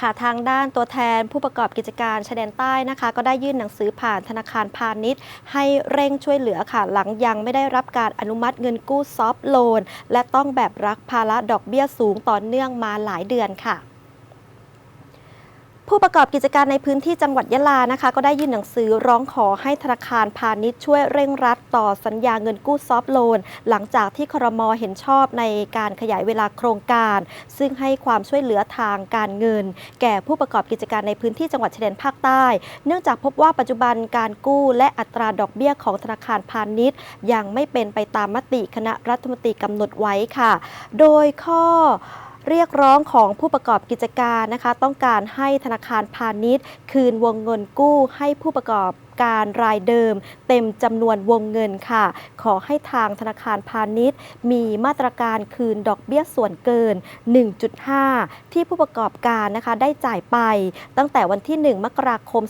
ค่ะทางด้านตัวแทนผู้ประกอบกิจการชายแดนใต้นะคะ ก็ได้ยื่นหนังสือผ่านธนาคารพาณิชย์ ให้เร่งช่วยเหลือค่ะหลังยังไม่ได้รับการอนุมัติเงินกู้ซอฟท์โลน และต้องแบบรับภาระดอกเบี้ยสูงต่อเนื่องมาหลายเดือนค่ะ ผู้ประกอบกิจการในพื้นที่จังหวัดยะลานะคะ ก็ได้ยื่นหนังสือร้องขอให้ธนาคารพาณิชย์ช่วยเร่งรัดต่อสัญญาเงินกู้ซอฟโลน หลังจากที่ครมเห็นชอบในการขยายเวลาโครงการ ซึ่งให้ความช่วยเหลือทางการเงิน แก่ผู้ประกอบกิจการในพื้นที่จังหวัดชายแดนภาคใต้ เนื่องจากพบว่าปัจจุบันการกู้และอัตราดอกเบี้ยของธนาคารพาณิชย์ ยังไม่เป็นไปตามมติคณะรัฐมนตรีกำหนดไว้ค่ะ โดยข้อ เรียกร้องของผู้ประกอบกิจการนะคะ ต้องการให้ธนาคารพาณิชย์ คืนวงเงินกู้ให้ผู้ประกอบการรายเดิม เต็มจำนวนวงเงินค่ะ ขอให้ทางธนาคารพาณิชย์ มีมาตรการคืนดอกเบี้ยส่วนเกิน 1.5 ที่ผู้ประกอบการนะคะได้จ่ายไป ตั้งแต่วันที่ 1 มกราคม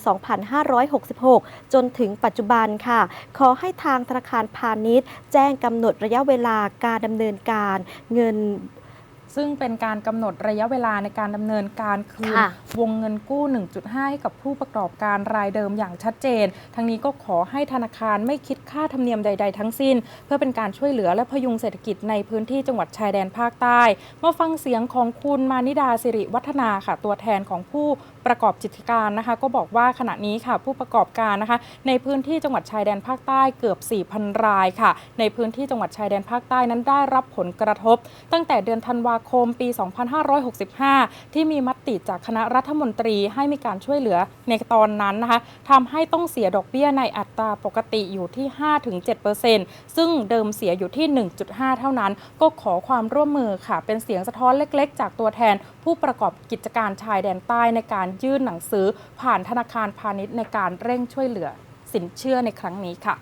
2566 จนถึงปัจจุบันค่ะ ขอให้ทางธนาคารพาณิชย์ แจ้งกำหนดระยะเวลาการดำเนินการเงิน ซึ่งเป็นการกำหนดระยะเวลาในการดำเนินการคืน ค่ะ วงเงินกู้ 1.5 ให้กับผู้ประกอบการรายเดิมอย่างชัดเจน ทั้งนี้ก็ขอให้ธนาคารไม่คิดค่าธรรมเนียมใด ๆ ทั้งสิ้น เพื่อเป็นการช่วยเหลือและพยุงเศรษฐกิจในพื้นที่จังหวัดชายแดนภาคใต้ มาฟังเสียงของคุณมานิดาสิริวัฒนาค่ะ ตัวแทนของผู้ประกอบกิจการนะคะ ก็บอกว่าขณะนี้ค่ะ ผู้ประกอบการนะคะ ในพื้นที่จังหวัดชายแดนภาคใต้เกือบ 4,000 รายค่ะ ในพื้นที่จังหวัดชายแดนภาคใต้นั้นได้รับผลกระทบ ตั้งแต่เดือนธันวาคมปี 2565 ที่มีมติจากคณะรัฐมนตรีให้มีการช่วยเหลือในตอนนั้นนะคะทำให้ต้องเสียดอกเบี้ยในอัตราปกติอยู่ที่ 5-7%ซึ่งเดิมเสียอยู่ที่ 1.5 เท่านั้น ก็ขอความร่วมมือค่ะ เป็นเสียงสะท้อนเล็ก ๆ จากตัวแทน ผู้ประกอบกิจการชายแดนใต้ในการยื่นหนังสือ ผ่านธนาคารพาณิชย์ในการเร่งช่วยเหลือ สินเชื่อในครั้งนี้ค่ะ